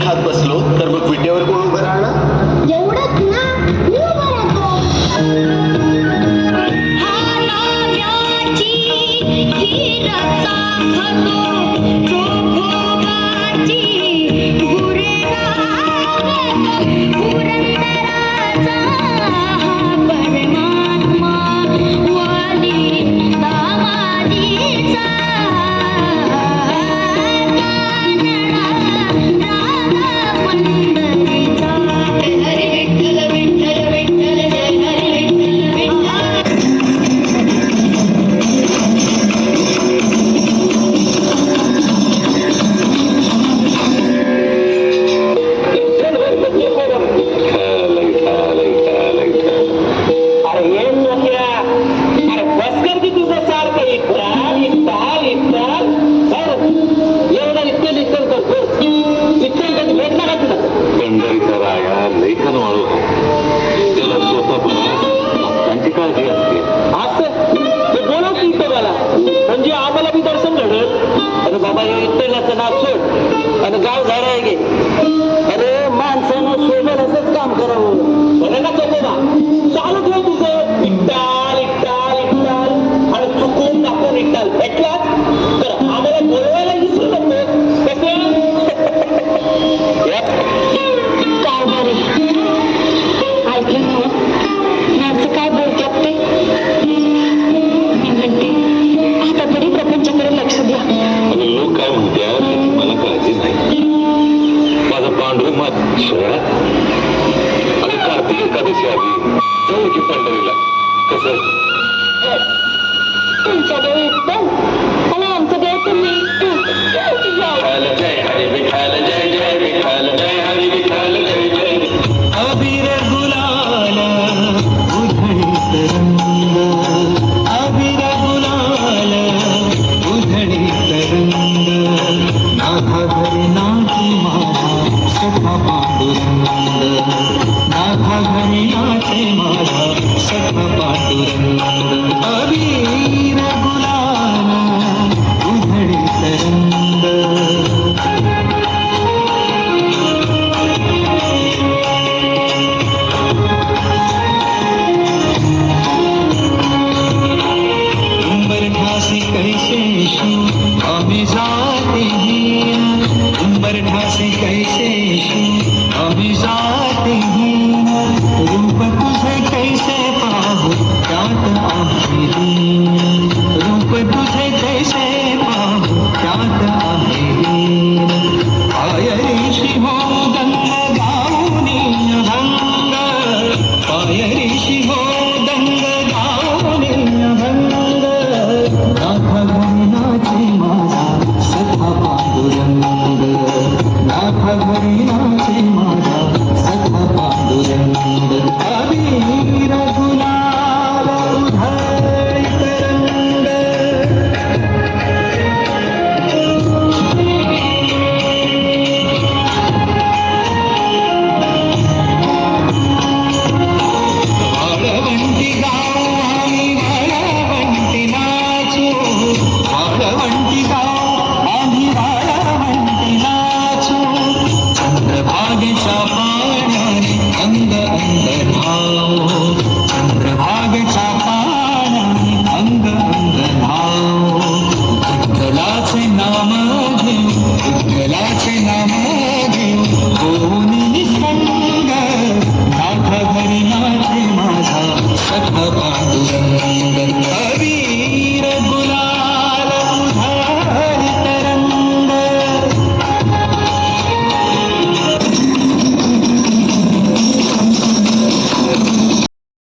खात बसलो तर मग विटेवर कोण सोहळा आणि कार्तिक एकादशी आधी जाऊ की पंढरीला. कस? तुमच्या देव एकदम आणि आमचं देव तुम्ही विठाल कैसे शू अमी जा 天地